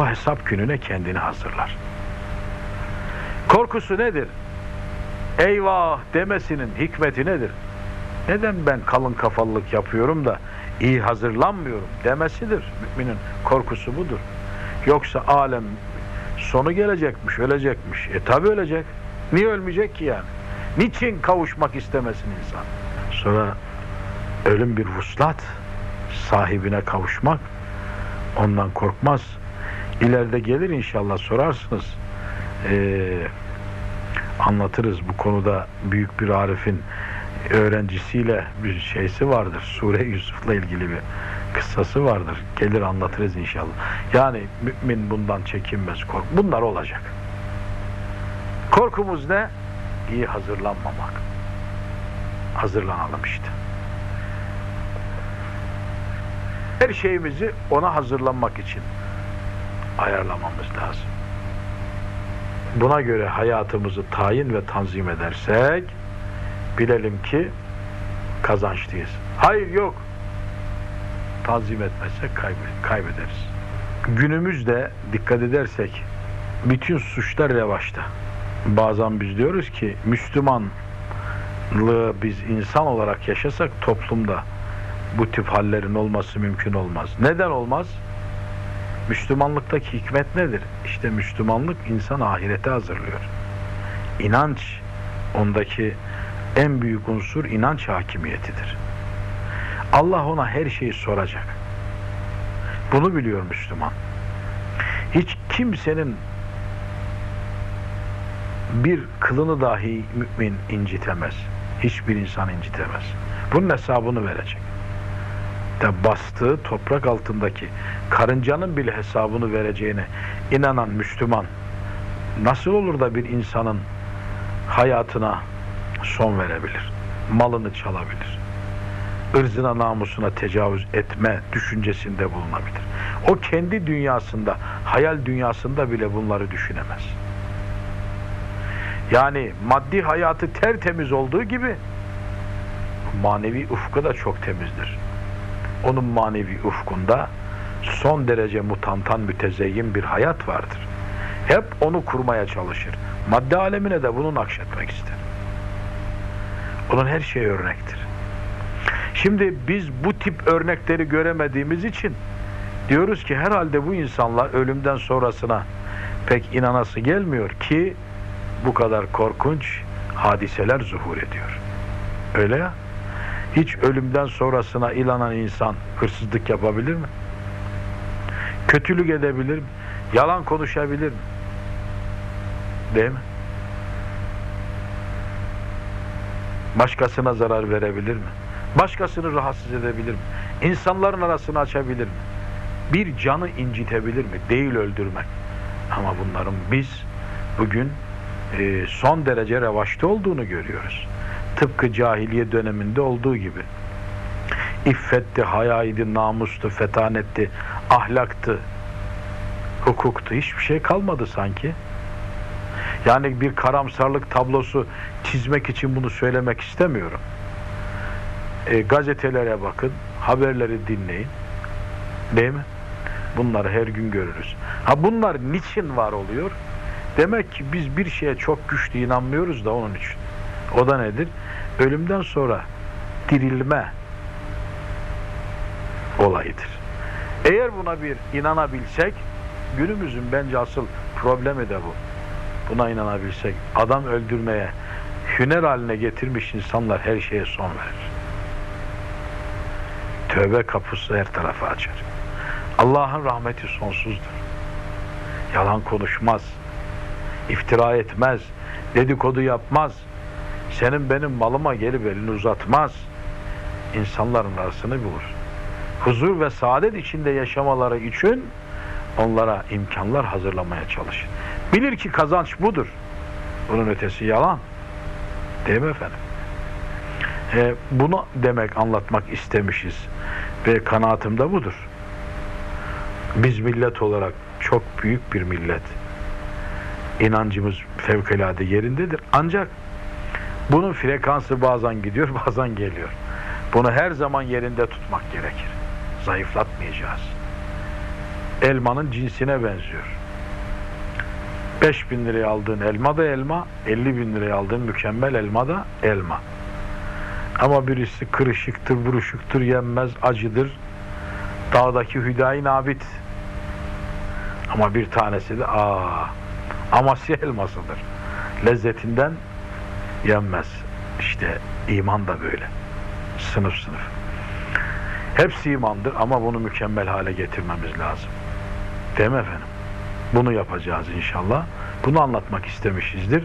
o hesap gününe kendini hazırlar. Korkusu nedir? Eyvah demesinin hikmeti nedir? Neden ben kalın kafalılık yapıyorum da iyi hazırlanmıyorum demesidir. Müminin korkusu budur. Yoksa alem sonu gelecekmiş, ölecekmiş. E tabi ölecek. Niye ölmeyecek ki yani? Niçin kavuşmak istemesin insan? Sonra ölüm bir vuslat, sahibine kavuşmak, ondan korkmaz. İleride gelir inşallah sorarsınız. Ee, anlatırız bu konuda büyük bir arifin öğrencisiyle bir şeysi vardır. Sure Yusuf'la ilgili bir kıssası vardır. Gelir anlatırız inşallah. Yani mümin bundan çekinmez kork. Bunlar olacak. Korkumuz ne? İyi hazırlanmamak. Hazırlanalım işte. Her şeyimizi ona hazırlanmak için ayarlamamız lazım. Buna göre hayatımızı tayin ve tanzim edersek bilelim ki kazançlıyız. Hayır yok. Tanzim etmezsek kaybe- kaybederiz. Günümüzde dikkat edersek bütün suçlar revaçta. Bazen biz diyoruz ki Müslümanlığı biz insan olarak yaşasak toplumda bu tip hallerin olması mümkün olmaz. Neden olmaz? Müslümanlıktaki hikmet nedir? İşte Müslümanlık insan ahirete hazırlıyor. İnanç ondaki en büyük unsur inanç hakimiyetidir. Allah ona her şeyi soracak. Bunu biliyor Müslüman. Hiç kimsenin bir kılını dahi mümin incitemez. Hiçbir insan incitemez. Bunun hesabını verecek. De bastığı toprak altındaki karıncanın bile hesabını vereceğine inanan Müslüman nasıl olur da bir insanın hayatına son verebilir? Malını çalabilir. ırzına namusuna tecavüz etme düşüncesinde bulunabilir. O kendi dünyasında, hayal dünyasında bile bunları düşünemez. Yani maddi hayatı tertemiz olduğu gibi manevi ufku da çok temizdir. Onun manevi ufkunda son derece mutantan mütezeyyin bir hayat vardır. Hep onu kurmaya çalışır. Madde alemine de bunu nakşetmek ister. Onun her şeyi örnektir. Şimdi biz bu tip örnekleri göremediğimiz için diyoruz ki herhalde bu insanlar ölümden sonrasına pek inanası gelmiyor ki bu kadar korkunç hadiseler zuhur ediyor. Öyle ya. Hiç ölümden sonrasına inanan insan hırsızlık yapabilir mi? Kötülük edebilir mi? Yalan konuşabilir mi? Değil mi? Başkasına zarar verebilir mi? Başkasını rahatsız edebilir mi? İnsanların arasını açabilir mi? Bir canı incitebilir mi? Değil öldürmek. Ama bunların biz bugün e, son derece revaçta olduğunu görüyoruz. Tıpkı cahiliye döneminde olduğu gibi. İffetti, hayaydı, namustu, fetanetti, ahlaktı, hukuktu. Hiçbir şey kalmadı sanki. Yani bir karamsarlık tablosu çizmek için bunu söylemek istemiyorum. E, gazetelere bakın, haberleri dinleyin. Değil mi? Bunları her gün görürüz. Ha bunlar niçin var oluyor? Demek ki biz bir şeye çok güçlü inanmıyoruz da onun için. O da nedir? Ölümden sonra dirilme olayıdır. Eğer buna bir inanabilsek, günümüzün bence asıl problemi de bu. Buna inanabilsek, adam öldürmeye hüner haline getirmiş insanlar her şeye son verir. Tövbe kapısı her tarafa açar. Allah'ın rahmeti sonsuzdur. Yalan konuşmaz. iftira etmez. Dedikodu yapmaz. Senin benim malıma gelip elini uzatmaz. İnsanların arasını bulur. Huzur ve saadet içinde yaşamaları için onlara imkanlar hazırlamaya çalışır. Bilir ki kazanç budur. Bunun ötesi yalan. Değil mi efendim? E, bunu demek anlatmak istemişiz. Ve kanaatim de budur. Biz millet olarak çok büyük bir millet. İnancımız fevkalade yerindedir. Ancak bunun frekansı bazen gidiyor, bazen geliyor. Bunu her zaman yerinde tutmak gerekir. Zayıflatmayacağız. elmanın cinsine benziyor. 5 bin liraya aldığın elma da elma, 50 bin liraya aldığın mükemmel elma da elma. Ama birisi kırışıktır, buruşuktur, yenmez, acıdır. Dağdaki hüdayi nabit. Ama bir tanesi de aa, Amasya elmasıdır. Lezzetinden yenmez. İşte iman da böyle. Sınıf sınıf. Hepsi imandır ama bunu mükemmel hale getirmemiz lazım. Değil mi efendim? Bunu yapacağız inşallah. Bunu anlatmak istemişizdir.